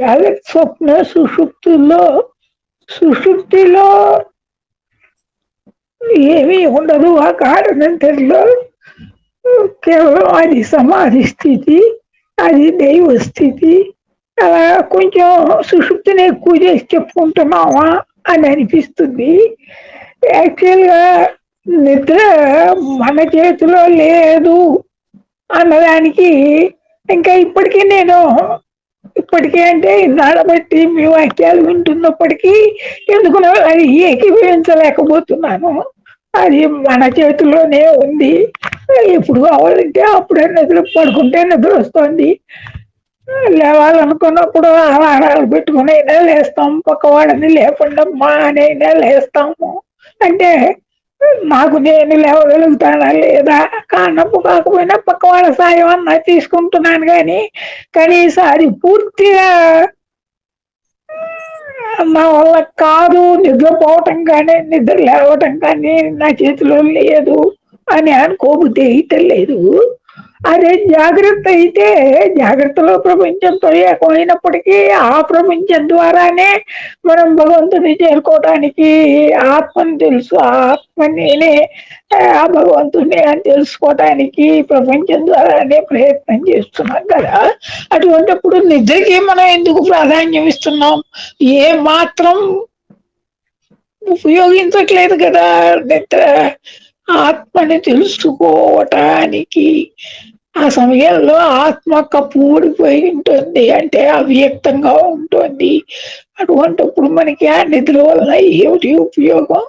జాగ్రత్త స్వప్న సుషుప్తుల్లో సుషుప్తిలో ఏమీ ఉండదు. ఆ గాఢనిద్రలో కేవలం అది సమాధి స్థితి అది దైవ స్థితి. అలా కొంచెం సుషుప్తిని ఎక్కువ చేసి చెప్పుకుంటున్నామా అని అనిపిస్తుంది. యాక్చువల్గా నిద్ర మన చేతిలో లేదు అన్నదానికి ఇంకా ఇప్పటికీ నేను ఇప్పటికే అంటే ఇన్నాళ్ళ బట్టి మీ వాక్యాలు వింటున్నప్పటికీ ఎందుకు అది ఏకీభవించలేకపోతున్నాను. అది మన చేతిలోనే ఉంది. ఎప్పుడు కావాలంటే అప్పుడే నిద్ర పడుకుంటే నిద్ర వస్తుంది. లేవాలనుకున్నప్పుడు ఆహారాలు పెట్టుకుని అయినా లేస్తాం. పక్కవాడని లేకుండా మా అనైనా లేస్తాము. అంటే మాకు నేను లేవగలుగుతానా లేదా? కానప్పు కాకపోయినా పక్క వాళ్ళ సాయం అన్నా తీసుకుంటున్నాను కానీ కనీసం అది పూర్తిగా నా వల్ల కాదు నిద్రపోవటం కానీ నిద్ర లేవటం కానీ నా చేతిలో లేదు అని అనుకోబుద్ధి అయితే లేదు. అదే జాగ్రత్త అయితే. జాగ్రత్తలో ప్రపంచంతో ఏకమైనప్పటికీ ఆ ప్రపంచం ద్వారానే మనం భగవంతుని చేరుకోవడానికి ఆత్మని తెలుసు. ఆత్మ నేనే ఆ భగవంతుని అని తెలుసుకోవటానికి ప్రపంచం ద్వారానే ప్రయత్నం చేస్తున్నాం కదా. అటువంటిప్పుడు నిద్రకి మనం ఎందుకు ప్రాధాన్యం ఇస్తున్నాం? ఏ మాత్రం ఉపయోగించట్లేదు కదా నిద్ర. ఆత్మని తెలుసుకోవటానికి. ఆ సమయంలో ఆత్మ కప్పూడిపోయి ఉంటుంది అంటే అవ్యక్తంగా ఉంటుంది. అటువంటిప్పుడు మనకి ఆ నిద్ర వలన ఏమిటి ఉపయోగం?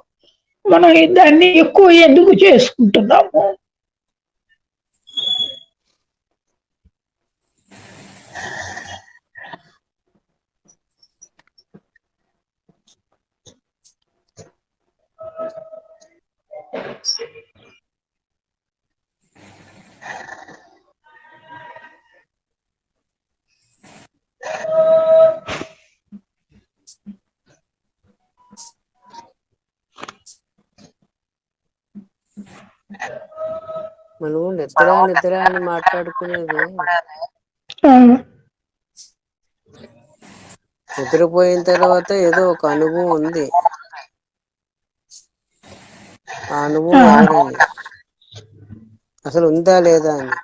మనం దాన్ని ఎక్కువ ఎందుకు చేసుకుంటున్నాము? మనం నిద్ర నిద్ర అని మాట్లాడుకునేది. నిద్రపోయిన తర్వాత ఏదో ఒక అనుభవం ఉంది. ఆ అనుభవం అసలు ఉందా లేదా అని.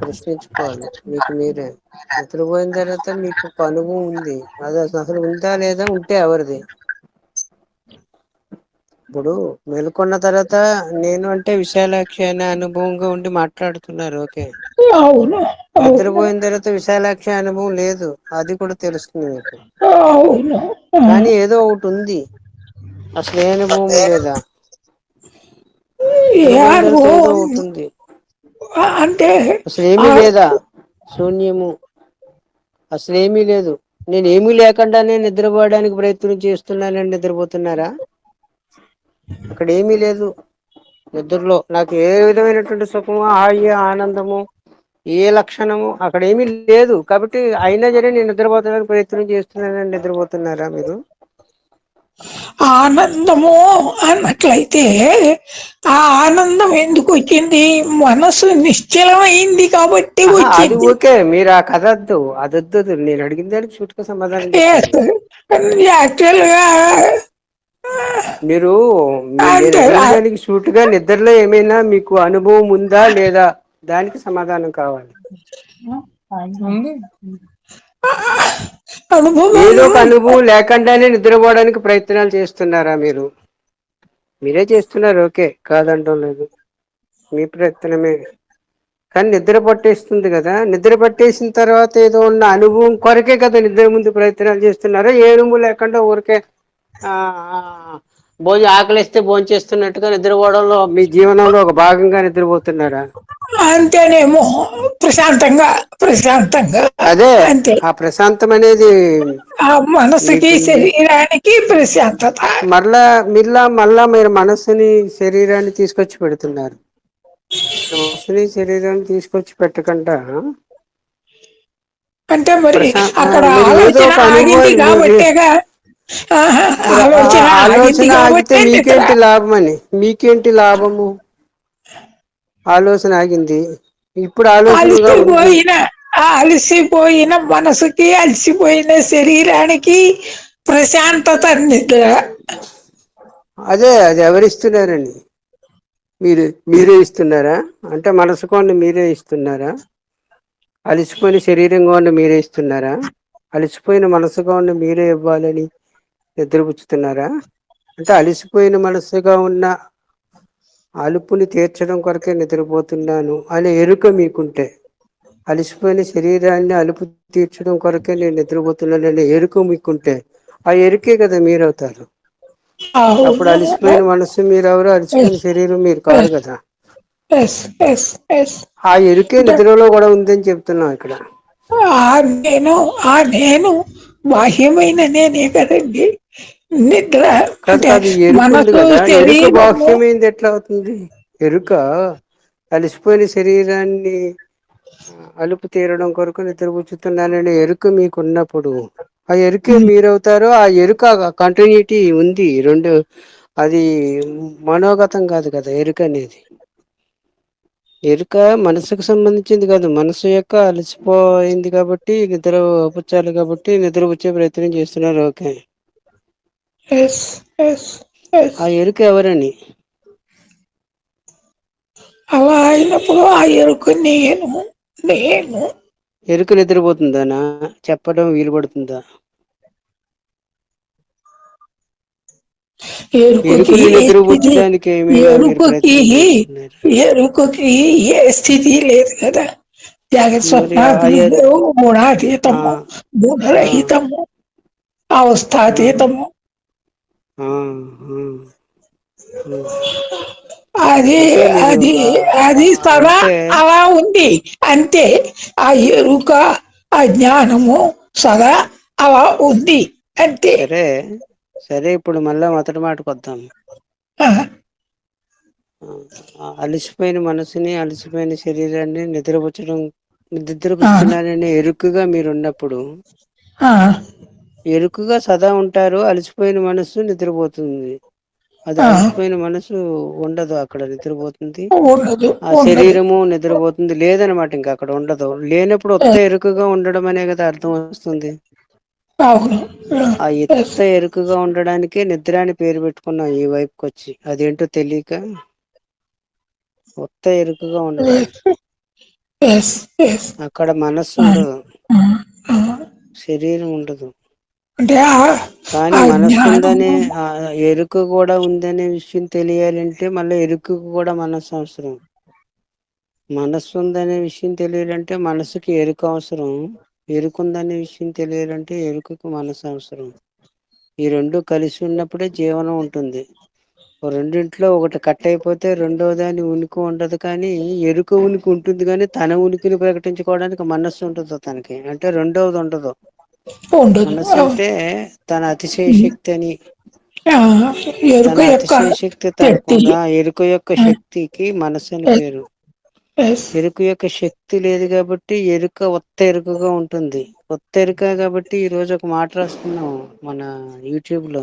ప్రశ్నించుకోవాలి. మీకు మీరే. నిద్రపోయిన తర్వాత మీకు ఒక అనుభవం ఉంది. అది అసలు ఉందా లేదా ఉంటే ఎవరిది? ఇప్పుడు మేలుకున్న తర్వాత నేను అంటే విశాలాక్షి అనే అనుభవంగా ఉండి మాట్లాడుతున్నారు. ఓకే. నిద్రపోయిన తర్వాత విశాలాక్షి అనుభవం లేదు. అది కూడా తెలుస్తుంది మీకు. కానీ ఏదో ఒకటి ఉంది. అసలు ఏ అనుభవం లేదా? అంటే అసలు ఏమీ లేదా? శూన్యము. అసలు ఏమీ లేదు. నేను ఏమీ లేకుండానే నిద్రపోవడానికి ప్రయత్నం చేస్తున్నానని నిద్రపోతున్నారా? అక్కడ ఏమీ లేదు. నిద్రలో నాకు ఏ విధమైనటువంటి సుఖము హాయి ఆనందము ఏ లక్షణము అక్కడ ఏమీ లేదు. కాబట్టి అయినా సరే నేను నిద్రపోతానికి ప్రయత్నం చేస్తున్నానని నిద్రపోతున్నారా మీరు? ఆనందము అన్నట్లయితే ఆ ఆనందం ఎందుకు వచ్చింది? మనసు నిశ్చలమైంది కాబట్టి వచ్చింది. ఓకే మీరు ఆ కథ వద్దు అది వద్దు నేను అడిగిన దానికి సూటిగా సమాధానం చెప్పండి. యాక్చువల్గా మీరు దానికి సూటిగా నిద్రలో ఏమైనా మీకు అనుభవం ఉందా లేదా? దానికి సమాధానం కావాలి. అనుభవం ఏదో ఒక అనుభవం లేకుండానే నిద్రపోవడానికి ప్రయత్నాలు చేస్తున్నారా మీరు? మీరే చేస్తున్నారు ఓకే. కాదంటం లేదు. మీ ప్రయత్నమే. కానీ నిద్ర పట్టేస్తుంది కదా. నిద్ర పట్టేసిన తర్వాత ఏదో ఉన్న అనుభవం కొరకే కదా నిద్ర ముందు ప్రయత్నాలు చేస్తున్నారా? ఏ అనుభవం లేకుండా ఊరికే ఆ భోజనం ఆకలిస్తే భోజనం చేస్తున్నట్టుగా నిద్రపోవడంలో మీ జీవనంలో ఒక భాగంగా నిద్రపోతున్నారా అంతేనేమో ప్రశాంతంగా ప్రశాంతంగా. అదే అంతే. ఆ ప్రశాంతం అనేది ఆ మనసుకి. శరీరానికి ప్రశాంతత. మరలా మిర్లా మళ్ళా మీరు మనస్సుని శరీరాన్ని తీసుకొచ్చి పెడుతున్నారు. మనస్సుని శరీరాన్ని తీసుకొచ్చి పెట్టకుండా అంటే మరి అక్కడ ఆలోచన ఆగింది కాబట్టేగా ఆలోచన ఆలోచన ఆగితే మీకేంటి లాభం అని మీకేంటి లాభము? ఆలోచన ఆగింది. ఇప్పుడు ఆలోచనగా ఉంది అలసిపోయిన మనసుకి అలసిపోయిన శరీరానికి ప్రశాంతత నిద్ర అదే అది ఎవరిస్తున్నారండి మీరు మీరే ఇస్తున్నారా? అంటే మనసుకోండి మీరే ఇస్తున్నారా? అలిసిపోయిన శరీరంగా ఉండి మీరే ఇస్తున్నారా? అలిసిపోయిన మనసుగా ఉండి మీరే ఇవ్వాలని నిద్రపుచ్చుతున్నారా అంటే అలిసిపోయిన మనసుగా ఉన్న అలుపుని తీర్చడం కొరకే నిద్రపోతున్నాను. అనే ఎరుక మీకుంటే అలిసిపోయిన శరీరాన్ని అలుపు తీర్చడం కొరకే నేను నిద్రపోతున్నాననే ఎరుక మీకుంటే ఆ ఎరుకే కదా మీరవుతారు. అప్పుడు అలిసిపోయిన మనసు మీరెవరు అలిసిపోయిన శరీరం మీరు కాదు కదా. ఆ ఎరుకే నిద్రలో కూడా ఉందని చెప్తున్నాం ఇక్కడ. ఆ నేను ఆ నేను బాహ్యమైన నేనే కదండి. నిద్ర బాహ్యమైంది ఎట్లా అవుతుంది? ఎరుక అలిసిపోయిన శరీరాన్ని అలుపు తీరడం కొరకు నిద్రపుచ్చుతున్నాననే ఎరుక మీకున్నప్పుడు ఆ ఎరుకే మీరవుతారో ఆ ఎరుక కంటిన్యూటీ ఉంది. రెండు అది మనోగతం కాదు కదా ఎరుక అనేది. ఎరుక మనసుకు సంబంధించింది కాదు. మనసు యొక్క అలసిపోయింది కాబట్టి నిద్ర పుచ్చాలి కాబట్టి నిద్ర పుచ్చే ప్రయత్నం చేస్తున్నారు. ఓకే. ఆ ఎరుక ఎవరని? అలా అయినప్పుడు ఆ ఎరుక నేను నేను. ఎరుక నిద్రపోతుందానా? చెప్పడం వీలు పడుతుందా ఎరుకకి ఎరుకకి ఏ స్థితి లేదు కదా. జాగ్రత్త ఆ గుణాతీతము గుణరహితము అవస్థాతీతము. అది అది అది సదా అంటే అలా ఉంది. అంతే. ఆ ఎరుక ఆ జ్ఞానము సదా అలా ఉంది. అంతే. సరే సరే ఇప్పుడు మళ్ళా మొదటి మాటకు వద్దాం. అలిసిపోయిన మనసుని అలసిపోయిన శరీరాన్ని నిద్రపుచ్చడం ఆ నిద్రపుచ్చుతున్నాననే ఎరుకుగా మీరున్నప్పుడు ఎరుకుగా సదా ఉంటారు అలసిపోయిన మనసు నిద్రపోతుంది. అది అలసిపోయిన మనసు ఉండదు అక్కడ నిద్రపోతుంది. ఉండదు ఆ ఉండదు. శరీరము నిద్రపోతుంది లేదనమాట ఇంకా అక్కడ ఉండదు. లేనప్పుడు ఉత్త ఎరుకగా ఉండడం అనే కదా అర్థం వస్తుంది. ఆ. ఎత్త ఎరుకుగా ఉండడానికే నిద్ర అని పేరు పెట్టుకున్నాం ఈ వైపుకి వచ్చి అదేంటో తెలియక ఉత్త ఎరుకుగా ఎస్. అక్కడ మనస్సు ఉండదు. శరీరం ఉండదు. అంటే కానీ మనస్సు ఆ ఎరుక కూడా ఉందనే విషయం తెలియాలంటే మళ్ళీ ఎరుకు కూడా మనసు అవసరం. మనస్సు ఉందనే విషయం తెలియాలంటే మనసుకి ఎరుక అవసరం. ఎరుకుందనే విషయం తెలియాలంటే ఎరుకకు మనసు అవసరం. ఈ రెండు కలిసి ఉన్నప్పుడే జీవనం ఉంటుంది. రెండింట్లో ఒకటి కట్ అయిపోతే రెండో దాని ఉనికి ఉండదు కానీ ఎరుక ఉనికి ఉంటుంది కాని తన ఉనికిని ప్రకటించుకోవడానికి మనస్సు ఉంటది తనకి. అంటే రెండవది ఉండదు. తన అని తన యొక్క అతిశయశక్తి శక్తి తనకుందా ఎరుక యొక్క శక్తికి మనసు అని పేరు. ఎరుక యొక్క శక్తి లేదు కాబట్టి ఎరుక ఉత్త ఎరుకగా ఉంటుంది. ఉత్త ఎరుక కాబట్టి ఈ రోజు ఒక మాట రాసుకున్నాం మన యూట్యూబ్లో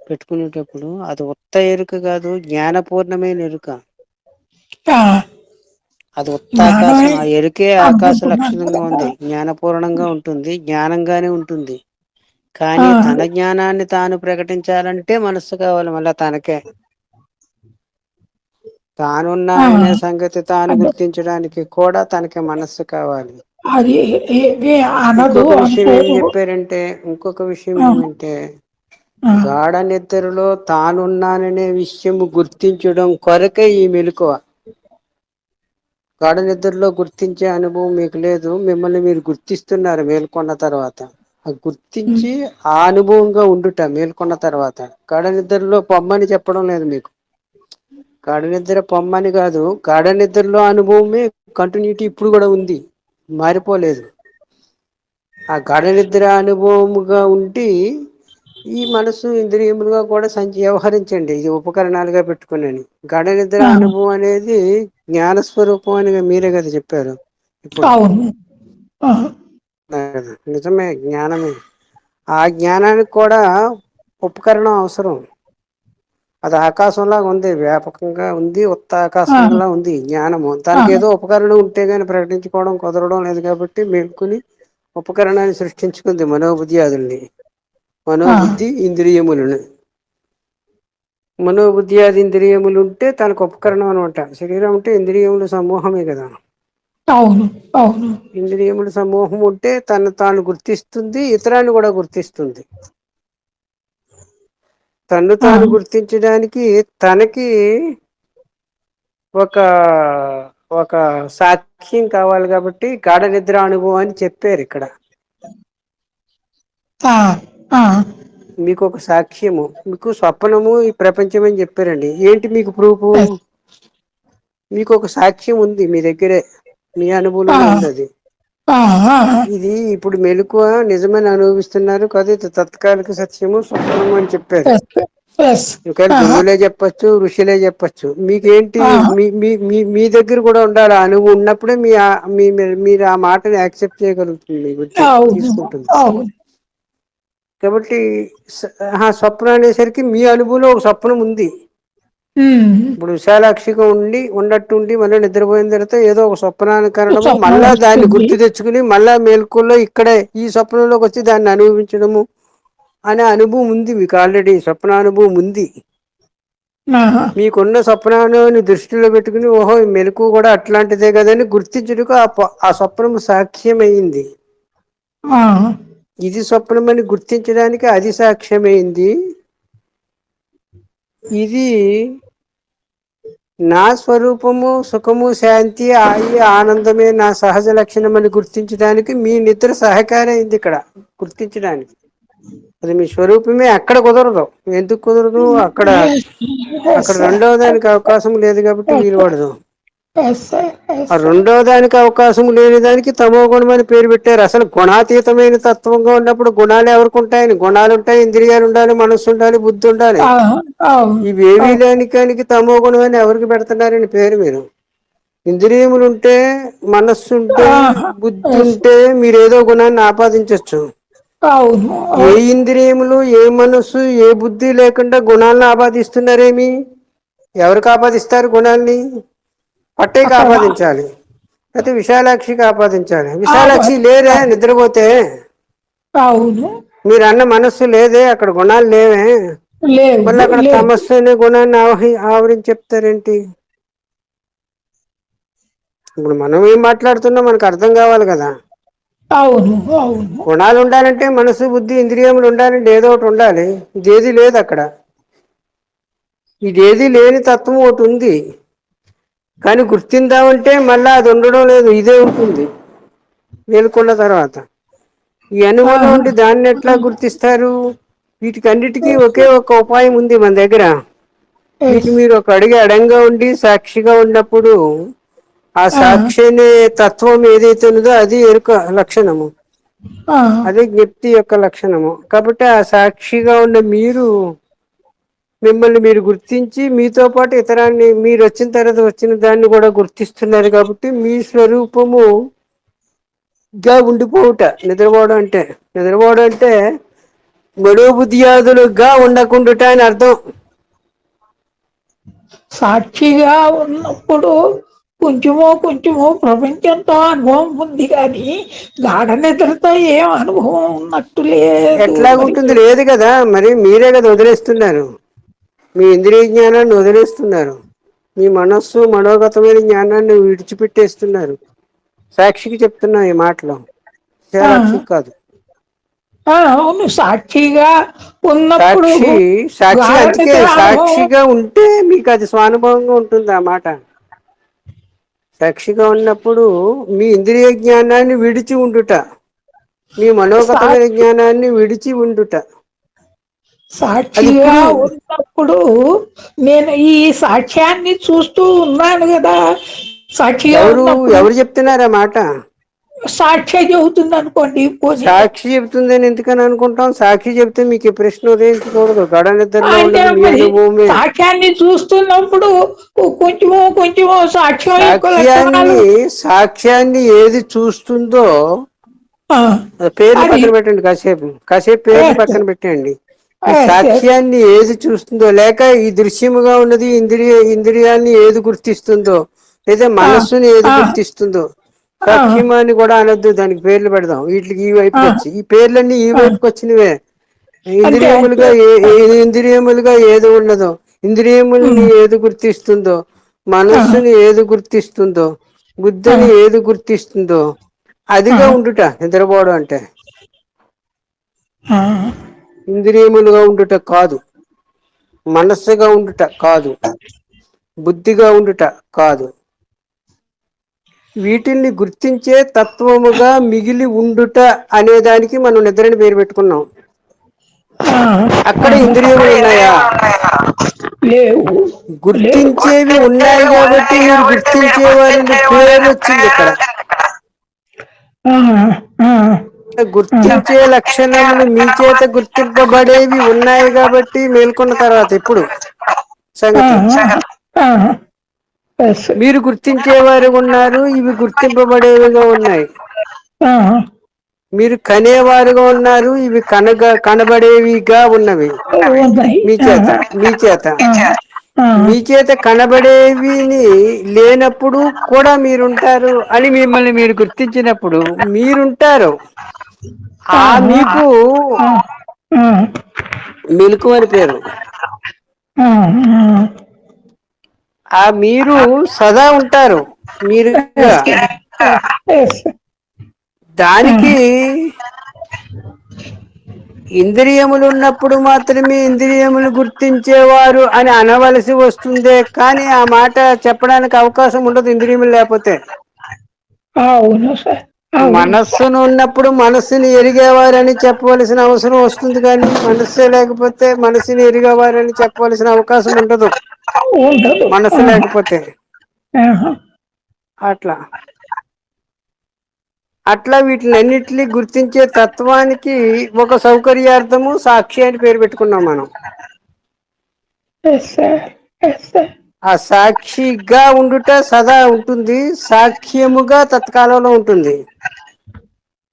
పెట్టుకునేటప్పుడు. అది ఉత్త ఎరుక కాదు జ్ఞానపూర్ణమైన ఎరుక. అది ఉత్తాకాశం. ఆ ఎరుకే ఆకాశ లక్షణంగా. ఉంది. జ్ఞానపూర్ణంగా ఉంటుంది. జ్ఞానంగానే ఉంటుంది. కానీ తన జ్ఞానాన్ని తాను ప్రకటించాలంటే మనస్సు కావాలి మళ్ళా తనకే. ఆ. తానున్నాననే సంగతి తాను గుర్తించడానికి కూడా తనకి మనస్సు కావాలి. ఇంకొక విషయం ఏం చెప్పారంటే ఇంకొక విషయం ఏమంటే గాఢ నిద్రలో తానున్నాననే విషయము గుర్తించడం కొరకే ఈ మెలకువ. గాఢ నిద్రలో గుర్తించే అనుభవం మీకు లేదు. మిమ్మల్ని మీరు గుర్తిస్తున్నారు మేల్కొన్న తర్వాత. గుర్తించి ఆ అనుభవంగా ఉండుట మేల్కొన్న తర్వాత. గాఢ నిద్రలో పొమ్మని చెప్పడం లేదు మీకు. గాఢ నిద్ర పొమ్మని కాదు. గాఢ నిద్రలో అనుభవమే కంటిన్యూటీ ఇప్పుడు కూడా ఉంది. మారిపోలేదు. ఆ గాఢ నిద్ర అనుభవముగా ఉండి ఈ మనసు ఇంద్రియములుగా కూడా సంచి వ్యవహరించండి. ఇది ఉపకరణాలుగా పెట్టుకుని గాఢ నిద్ర అనుభవం అనేది జ్ఞానస్వరూపం అని మీరే కదా చెప్పారు. ఇప్పుడు నిజమే జ్ఞానమే. ఆ జ్ఞానానికి కూడా ఉపకరణం అవసరం. అది ఆకాశంలాగా ఉంది వ్యాపకంగా ఉంది ఉత్త ఆకాశంలా ఉంది జ్ఞానము. దానికి ఏదో ఉపకరణం ఉంటే గాని ప్రకటించుకోవడం కుదరడం లేదు కాబట్టి మేల్కొని ఉపకరణాన్ని సృష్టించుకుంది మనోబుద్ధియాదుల్ని. మనోబుద్ధి ఇంద్రియములను. మనోబుద్ధియాది ఇంద్రియములు ఉంటే తనకు ఉపకరణం అనమాట శరీరం అంటే ఇంద్రియముల సమూహమే కదా. అవును అవును. ఇంద్రియముల సమూహం ఉంటే తను తాను గుర్తిస్తుంది ఇతరాన్ని కూడా గుర్తిస్తుంది. తన్ను ఆ, తాను గుర్తించడానికి తనకి ఒక ఒక సాక్ష్యం కావాలి కాబట్టి గాఢ నిద్ర అనుభవం అని చెప్పారు ఇక్కడ. మీకు ఒక సాక్ష్యము మీకు స్వప్నము ఈ ప్రపంచం అని చెప్పారండి. ఏంటి మీకు ప్రూఫ్. మీకు ఒక సాక్ష్యం ఉంది మీ దగ్గరే మీ ఉంది అది ఇది ఇప్పుడు మెలకువ నిజమని అనుభవిస్తున్నారు కదా ఇది తత్కాలిక సత్యము స్వప్నము అని చెప్పారు. ఒకవేళ గురువులే చెప్పొచ్చు ఋషులే చెప్పొచ్చు. మీకేంటి? మీ మీ మీ మీ దగ్గర కూడా ఉండాలి. అనుభవం ఉన్నప్పుడే మీ మీరు ఆ మాటని యాక్సెప్ట్ చేయగలుగుతుంది తీసుకుంటుంది. కాబట్టి స్వప్నం అనేసరికి మీ అనుభవంలో ఒక స్వప్నం ఉంది. ఇప్పుడు విశాలాక్షిగా ఉండి ఉన్నట్టుండి మళ్ళీ నిద్రపోయిన తర్వాత ఏదో ఒక స్వప్నాన్ని స్వప్నం మళ్ళా దాన్ని. గుర్తు తెచ్చుకుని మళ్ళా మేల్కొల్లో ఇక్కడే ఈ స్వప్నంలోకి వచ్చి దాన్ని అనుభవించడము అనే అనుభవం ఉంది మీకు ఆల్రెడీ స్వప్నానుభవం ఉంది. మీకున్న స్వప్నాన్ని దృష్టిలో పెట్టుకుని ఓహో ఈ మెలకు కూడా అట్లాంటిదే కదని గుర్తించుటకు ఆ స్వప్నం సాక్ష్యమైంది. ఇది స్వప్నమని గుర్తించడానికి అది సాక్ష్యమైంది. ఇది నా స్వరూపము సుఖము శాంతి ఆయి ఆనందమే నా సహజ లక్షణం అని గుర్తించడానికి మీ నిద్ర సహకారైంది ఇక్కడ గుర్తించడానికి. అది మీ స్వరూపమే అక్కడ కుదరదు. ఎందుకు కుదరదు? అక్కడ అక్కడ రెండవ దానికి అవకాశం లేదు కాబట్టి వీలు పడదు. రెండవ దానికి అవకాశం లేని దానికి తమో గుణం అని పేరు పెట్టారు. అసలు గుణాతీతమైన తత్వంగా ఉన్నప్పుడు గుణాలు ఎవరికి ఉంటాయని? గుణాలు ఉంటాయి ఇంద్రియాలు ఉండాలి మనస్సు ఉండాలి బుద్ధి ఉండాలి. ఇవేవీ లేనికానికి తమో గుణం అని ఎవరికి పెడుతున్నారని పేరు మీరు? ఇంద్రియములు ఉంటే మనస్సు ఉంటే. బుద్ధి ఉంటే మీరు ఏదో గుణాన్ని ఆపాదించవచ్చు ఏ ఇంద్రియములు ఏ మనస్సు ఏ బుద్ధి లేకుండా గుణాలను ఆపాదిస్తున్నారేమి? ఎవరికి ఆపాదిస్తారు గుణాల్ని? పట్టేకి ఆపాదించాలి అయితే విశాలాక్షికి ఆపాదించాలి విశాలాక్షి లేరే నిద్రపోతే అవును. మీరు అన్న మనస్సు లేదే అక్కడ గుణాలు లేవే. లేదు మళ్ళీ అక్కడ లేదు. తమస్సు అనే గుణాన్ని ఆవహి ఆవరించి చెప్తారేంటి ఇప్పుడు మనం ఏం మాట్లాడుతున్నా మనకు అర్థం కావాలి కదా. అవును గుణాలు ఉండాలంటే మనసు బుద్ధి ఇంద్రియములు ఉండాలంటే ఏదో ఒకటి ఉండాలి. ఇదేది లేదు అక్కడ. ఇదేది లేని తత్వం ఒకటి ఉంది. కానీ గుర్తిందామంటే మళ్ళా అది ఉండడం లేదు ఇదే ఉంటుంది. మేలుకున్న తర్వాత. ఈ అనుభవం ఉండి దాన్ని ఎట్లా గుర్తిస్తారు? వీటికన్నిటికీ ఒకే ఒక ఉపాయం ఉంది మన దగ్గర. వీటి మీరు ఒక అడిగి అడంగా ఉండి సాక్షిగా ఉన్నప్పుడు ఆ సాక్షి అనే తత్వం ఏదైతే ఉన్నదో అది ఎరుక లక్షణము. అదే జ్ఞప్తి యొక్క లక్షణము. కాబట్టి ఆ సాక్షిగా ఉన్న మీరు మిమ్మల్ని మీరు గుర్తించి మీతో పాటు ఇతరాన్ని మీరు వచ్చిన తర్వాత వచ్చిన దాన్ని కూడా గుర్తిస్తున్నారు కాబట్టి మీ స్వరూపము గా ఉండిపోవుట. నిద్రపోవడం అంటే నిద్రపోవడం అంటే మనోబుద్ధియాదులుగా ఉండకుండుట అని అర్థం. సాక్షిగా ఉన్నప్పుడు కొంచెమో కొంచెమో ప్రపంచంతో అనుభవం ఉంది కానీ గాఢ నిద్రతో ఏం అనుభవం ఉన్నట్టు లేదు. ఎట్లాగుంటుంది? లేదు కదా. మరి మీరే కదా వదిలేస్తున్నారు. మీ ఇంద్రియ జ్ఞానాన్ని వదిలేస్తున్నారు. మీ మనస్సు మనోగతమైన జ్ఞానాన్ని విడిచిపెట్టేస్తున్నారు. సాక్షికి చెప్తున్నా ఈ మాటలు. కాదు. అవును సాక్షిగా ఉన్నప్పుడు సాక్షి సాక్షి అందుకే సాక్షిగా ఉంటే మీకు అది స్వానుభవంగా ఉంటుంది ఆ మాట. సాక్షిగా ఉన్నప్పుడు మీ ఇంద్రియ జ్ఞానాన్ని విడిచి ఉండుట మీ మనోగతమైన జ్ఞానాన్ని విడిచి ఉండుట. సాక్షిగా ఉన్నప్పుడు నేను ఈ సాక్ష్యాన్ని చూస్తూ ఉన్నాను కదా. సాక్షిగా ఎవరు చెప్తున్నారు మాట? సాక్ష్య చెబుతుంది అనుకోండి. సాక్షి చెప్తుందని ఎందుకని అనుకుంటాం? సాక్షి చెప్తే మీకు ఈ ప్రశ్న ఉదయించకూడదు. సాక్ష్యాన్ని చూస్తున్నప్పుడు కొంచెము కొంచెము సాక్ష్యం సాక్ష్యాన్ని ఏది చూస్తుందో అది- పక్కన పెట్టండి కాసేపు. కాసేపు పేర్లు ఏ- పక్కన పెట్టండి. సాక్ష్యాన్ని ఏది చూస్తుందో లేక ఈ దృశ్యముగా ఉన్నది ఇంద్రియ ఇంద్రియాన్ని ఏది గుర్తిస్తుందో లేదా మనస్సుని ఏది. గుర్తిస్తుందో సాక్ష్యం అని కూడా అనొద్దు దానికి పేర్లు పెడదాం. వీటికి ఈ వైపుకి ఆ. వచ్చి ఈ పేర్లన్నీ ఈ వైపుకి వచ్చినవే. ఇంద్రియములుగా ఇంద్రియములుగా ఏది ఉన్నదో ఇంద్రియముల్ని ఏది గుర్తిస్తుందో మనస్సుని ఏది గుర్తిస్తుందో బుద్ధిని ఏది గుర్తిస్తుందో అదిగా ఉండుట నిద్రపోవడం అంటే. ఇంద్రియములుగా ఉండుట కాదు. మనస్సుగా ఉండుట కాదు. బుద్ధిగా ఉండుట కాదు. వీటిల్ని గుర్తించే తత్వముగా మిగిలి ఉండుట అనే దానికి మనం నిద్రని పేరు పెట్టుకున్నాం. అక్కడ ఇంద్రియములు ఉన్నాయా? లేవు గుర్తించేవి ఉన్నాయి కాబట్టి మీరు గుర్తించేవారని పేరు వచ్చింది ఇక్కడ. గుర్తించే లక్షణములు మీ చేత గుర్తింపబడేవి ఉన్నాయి కాబట్టి మేల్కొన్న తర్వాత ఇప్పుడు సంగతి. yes. మీరు గుర్తించేవారు ఉన్నారు ఇవి గుర్తింపబడేవిగా ఉన్నాయి. మీరు కనేవారుగా ఉన్నారు ఇవి కనగ కనబడేవిగా ఉన్నవి. మీ చేత మీ చేత. మీ చేత కనబడేవిని లేనప్పుడు కూడా మీరుంటారు అని మిమ్మల్ని మీరు గుర్తించినప్పుడు మీరుంటారు. ఆ మీకు ఆ, మెలకు అని పేరు. ఆ, మీరు సదా ఉంటారు. మీరు దానికి ఇంద్రియములు ఉన్నప్పుడు మాత్రమే ఇంద్రియములు గుర్తించేవారు అని అనవలసి వస్తుందే కానీ ఆ మాట చెప్పడానికి అవకాశం ఉండదు ఇంద్రియములు లేకపోతే. అవును సార్. మనస్సును ఉన్నప్పుడు మనస్సుని ఎరిగేవారని చెప్పవలసిన అవసరం వస్తుంది కానీ మనస్సే లేకపోతే మనసుని ఎరిగేవారని చెప్పవలసిన అవకాశం ఉండదు. మనసు లేకపోతే. అట్లా. అట్లా వీటినన్నిటిని గుర్తించే తత్వానికి ఒక సౌకర్యార్థము సాక్షి అని పేరు పెట్టుకున్నాం మనం. ఆ సాక్షిగా ఉండుట సదా ఉంటుంది సాక్ష్యముగా తత్కాలంలో ఉంటుంది.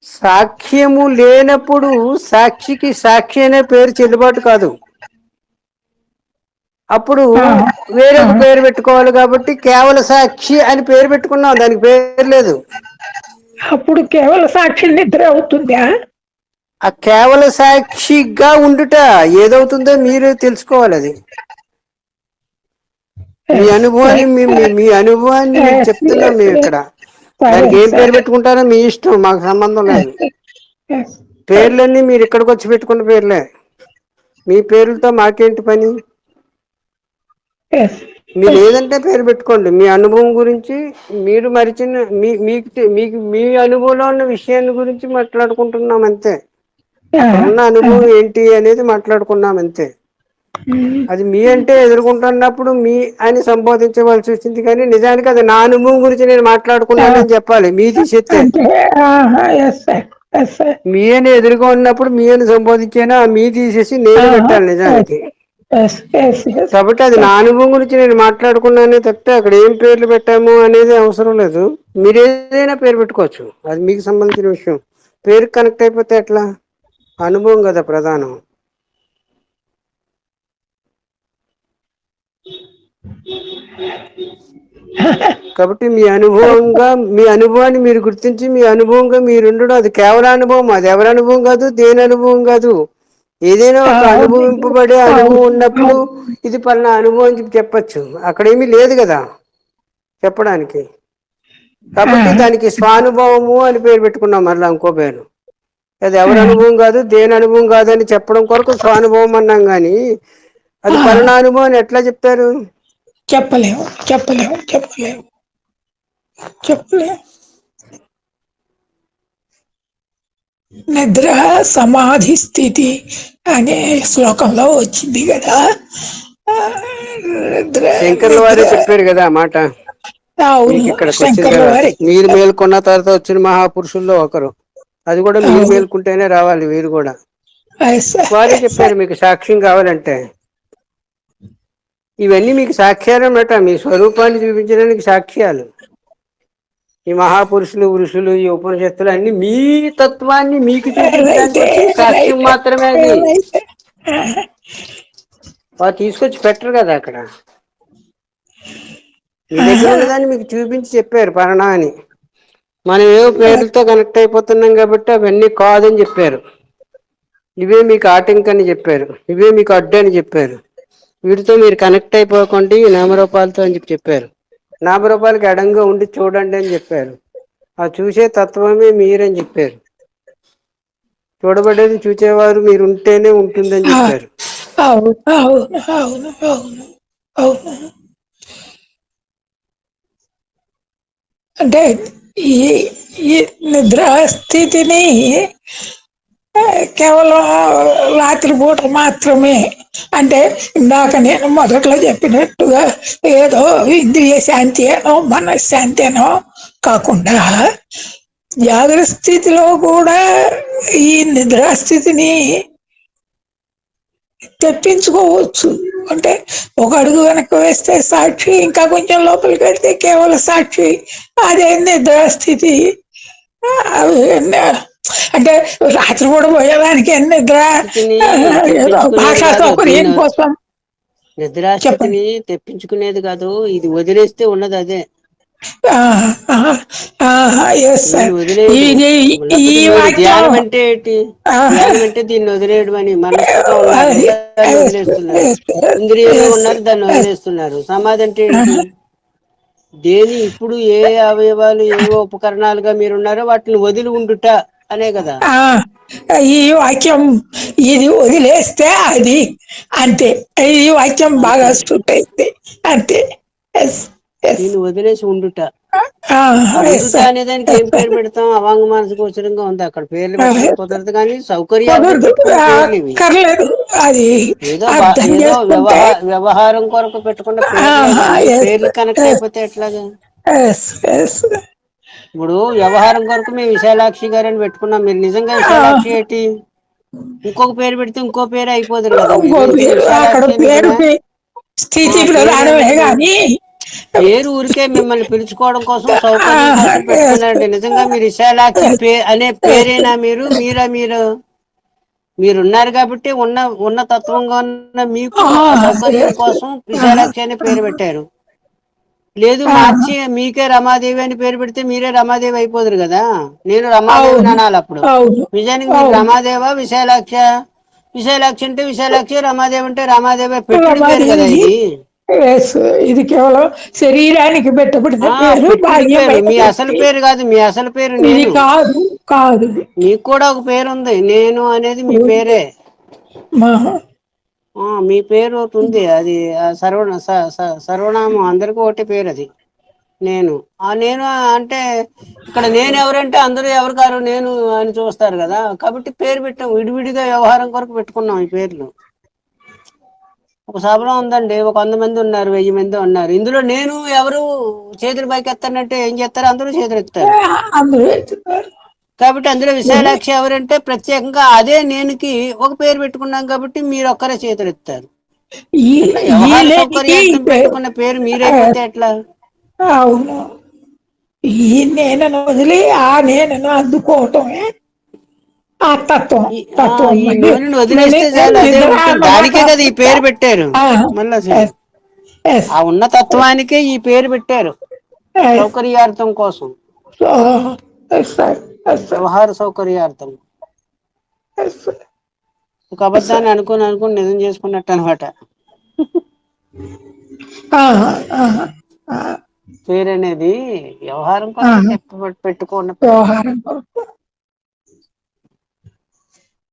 సాక్ష్యము లేనప్పుడు సాక్షికి సాక్షి అనే పేరు చెల్లుబాటు కాదు. అప్పుడు వేరొక పేరు పెట్టుకోవాలి కాబట్టి కేవల సాక్షి అని పేరు పెట్టుకున్నాం దానికి పేరు లేదు. అప్పుడు కేవలం సాక్షి నిద్ర అవుతుందా? ఆ కేవల సాక్షిగా ఉండుట ఏదవుతుందో మీరు తెలుసుకోవాలి అది. మీ అనుభవాన్ని మీ- అనుభవాన్ని చెప్తున్నాం మేము ఇక్కడ దానికి ఏం పేరు పెట్టుకుంటారో మీ ఇష్టం మాకు సంబంధం లేదు. పేర్లన్నీ మీరు ఇక్కడికి వచ్చి పెట్టుకున్న పేర్లే మీ పేర్లతో మాకేంటి పని. మీరు ఏదంటే పేరు పెట్టుకోండి మీ అనుభవం గురించి మీరు మరిచిన మీ మీకు మీకు మీ అనుభవంలో ఉన్న విషయాన్ని గురించి మాట్లాడుకుంటున్నాం అంతే. ఉన్న అనుభవం ఏంటి అనేది మాట్లాడుకున్నాం అంతే. అది మీ అంటే ఎదుర్కొంటున్నప్పుడు మీ అని సంబోధించవలసి వచ్చింది కానీ నిజానికి అది నా అనుభవం గురించి నేను మాట్లాడుకున్నానని చెప్పాలి. మీ తీసేస్తే అంటే ఎస్ సార్ ఎస్ సార్ మీ అని ఎదురుగా ఉన్నప్పుడు మీ అని సంబోధించాను? ఆ మీ తీసేసి నేను పెట్టాలి నిజానికి. కాబట్టి అది నా అనుభవం గురించి నేను మాట్లాడుకున్నానే తప్పితే అక్కడ ఏం పేర్లు పెట్టాము అనేది అవసరం లేదు. మీరు ఏదైనా పేరు పెట్టుకోవచ్చు. అది మీకు సంబంధించిన విషయం. పేరు కనెక్ట్ అయిపోతే ఎట్లా? అనుభవం కదా ప్రధానం. కాబట్టి మీ అనుభవంగా మీ అనుభవాన్ని మీరు గుర్తించి మీ అనుభవంగా మీరు ఉండడం అది కేవల అనుభవం అది ఎవరి అనుభవం కాదు దేని అనుభవం కాదు. ఏదైనా ఒక అనుభవింపబడే అనుభవం ఉన్నప్పుడు ఇది పలానా అనుభవం అని చెప్పి చెప్పచ్చు. అక్కడ ఏమీ లేదు కదా చెప్పడానికి. కాబట్టి దానికి స్వానుభవము అని పేరు పెట్టుకున్నాం మళ్ళీ ఇంకో పేరు. అది ఎవరి అనుభవం కాదు దేని అనుభవం కాదు అని చెప్పడం కొరకు స్వానుభవం అన్నాం కానీ అది పలానా అనుభవం అని ఎట్లా చెప్తారు? చెప్పలేము చెప్పలేము చెప్పలేము చెప్పలేము. నిద్ర సమాధి స్థితి అనే శ్లోకంలో వచ్చింది కదా. శంకర్ల వారే చెప్పారు కదా మాట. మీరు మేల్కొన్న తర్వాత వచ్చిన మహాపురుషుల్లో ఒకరు. అది కూడా మీరు మేల్కుంటేనే రావాలి వీరు కూడా. వారే చెప్పారు మీకు సాక్ష్యం కావాలంటే. ఇవన్నీ మీకు సాక్ష్యాలు అన్నమాట. మీ స్వరూపాన్ని చూపించడానికి సాక్ష్యాలు. ఈ మహాపురుషులు ఋషులు ఈ ఉపనిషత్తులు అన్ని మీ తత్వాన్ని మీకు చూపించడానికి సాక్ష్యం మాత్రమే అది. వారు తీసుకొచ్చి పెట్టరు కదా అక్కడ. మీ దగ్గర ఆహా. ఉన్నదాన్ని మీకు చూపించి చెప్పారు పలానా అని మనం ఏవో పేర్లతో కనెక్ట్ అయిపోతున్నాం కాబట్టి అవన్నీ కాదని చెప్పారు. ఇవే మీకు ఆటంక్ అని చెప్పారు. ఇవే మీకు అడ్డు అని చెప్పారు. వీటితో మీరు కనెక్ట్ అయిపోకండి నామరూపాలతో అని చెప్పి చెప్పారు. నామరూపాలకి ఎడంగా ఉండి చూడండి అని చెప్పారు. ఆ చూసే తత్వమే మీరని చెప్పారు. చూడబడేది చూచేవారు మీరు ఉంటేనే ఉంటుందని చెప్పారు. అంటే ఈ ఈ నిద్రా స్థితిని ఆ, కేవలం రాత్రి పూట మాత్రమే. అంటే ఇందాక నేను మొదట్లో చెప్పినట్టుగా ఏదో ఇంద్రియ శాంతి అనో మనశ్శాంతి అనో కాకుండా జాగ్రత్త స్థితిలో కూడా ఈ నిద్రాస్థితిని తెప్పించుకోవచ్చు. అంటే ఒక అడుగు వెనక్కి వేస్తే సాక్షి ఇంకా కొంచెం లోపలికి వెళ్తే కేవలం సాక్షి. అదే నిద్ర స్థితి. అవి అంటే రాత్రి కూడా పోయేదానికి నిద్ర? భాషా సౌకర్యం కోసం? నిద్రాస్థితిని తెప్పించుకునేది కాదు ఇది వదిలేస్తే ఉన్నది అదే. అంటే అంటే దీన్ని వదిలేయడం అని yes, వదిలేస్తున్నారు. ఇంద్రియంలో ఉన్నారు దాన్ని. వదిలేస్తున్నారు. సమాధి అంటే దేని ఇప్పుడు ఏ అవయవాలు ఏవో ఉపకరణాలుగా మీరు ఉన్నారో వాటిని వదిలి ఉండుట. అనే కదా. ఈ వాక్యం ఇది వదిలేస్తే అది అంతే. ఈ వాక్యం బాగా సూట్ అయింది. అంతే. దీన్ని వదిలేసి ఉండుట. ఆ ఉండుట అనే దానికి ఏం పేరు పెడతాం? అవాంగ మానసిక ఉంది. అక్కడ పేర్లు కుదరదు. కానీ కర్లేదు. అది ఏదో వ్యవహార కొరకు పెట్టుకున్న పేర్లే కానీ పేర్లు కనెక్ట్ అయిపోతే ఎట్లాగా? ఇప్పుడు వ్యవహారం కొరకు మేము విశాలాక్షి గారు అని పెట్టుకున్నాం. మీరు నిజంగా విశాలాక్షి ఏంటి? ఇంకొక పేరు పెడితే ఇంకో పేరు కదా. ఆ, పేరు ఊరికే మిమ్మల్ని పిలుచుకోవడం కోసం సౌకర్యం నిజంగా మీరు విశాలాక్షి అనే పేరేనా మీరు? మీరా మీరు? మీరున్నారు కాబట్టి ఉన్న ఉన్న తత్వంగా ఉన్న మీకు సౌకర్యం కోసం విశాలాక్షి అనే పేరు పెట్టారు. లేదు మార్చి మీకే రమాదేవి అని పేరు పెడితే మీరే రమాదేవి అయిపోదురు కదా? నేను రమాదేవి. అనాలి అప్పుడు. నిజానికి మీరు. రమాదేవా విశాలాక్ష? విశాలాక్షి అంటే విశాలాక్షి రమాదేవి అంటే రమాదేవి. పెట్టుడు పేరు కదా. ఇది. ఇది కేవలం శరీరానికి పెట్టబడిన పేరు మీ. అసలు పేరు కాదు మీ అసలు పేరు నేను. కాదు కాదు. మీకు కూడా ఒక పేరు ఉంది నేను అనేది మీ పేరే. ఆ, మీ పేరు ఒకటి ఉంది అది ఆ సర్వ స- సర్వనామం అందరికీ ఒకటే పేరు అది. నేను ఆ నేను అంటే ఇక్కడ నేను ఎవరంటే అందరూ ఎవరు కారు నేను అని చూస్తారు కదా. కాబట్టి పేరు పెట్టాం విడివిడిగా వ్యవహారం కొరకు పెట్టుకున్నాం ఈ పేర్లు. ఒక సభలో ఉందండి ఒక వంద మంది ఉన్నారు వెయ్యి మంది ఉన్నారు. ఇందులో నేను ఎవరు చేతులు పైకి ఎత్తానంటే ఏం చేస్తారు? అందరూ చేతులు ఎత్తారు అందరూ కాబట్టి అందులో విశాలాక్షి ఎవరంటే ప్రత్యేకంగా అదే నేనుకి ఒక పేరు పెట్టుకున్నాం కాబట్టి మీరు ఒక్కరే చేతులు ఎత్తారు. ఈ అట్లా ఈ వ్యవహార లేనికి సౌకర్యార్థం పెట్టుకున్న పేరు మీరైపోతే ఎట్లా? అవును. ఈ నేనను వదిలి ఆ నేనను అందుకోవటమే ఆ తత్వం. తత్వం వదిలేస్తే. దానికే కదా ఈ పేరు పెట్టారు. ఆ, మళ్ళా ఆ ఉన్న తత్వానికే ఈ పేరు పెట్టారు. సౌకర్యార్థం కోసం. వ్యవహార సౌకర్యార్థం. ఒక అబద్ధాన్ని అనుకుని అనుకుని నిజం చేసుకున్నట్టు అనమాట. పేరు అనేది వ్యవహారం కోసం పెట్టుకున్న. వ్యవహారం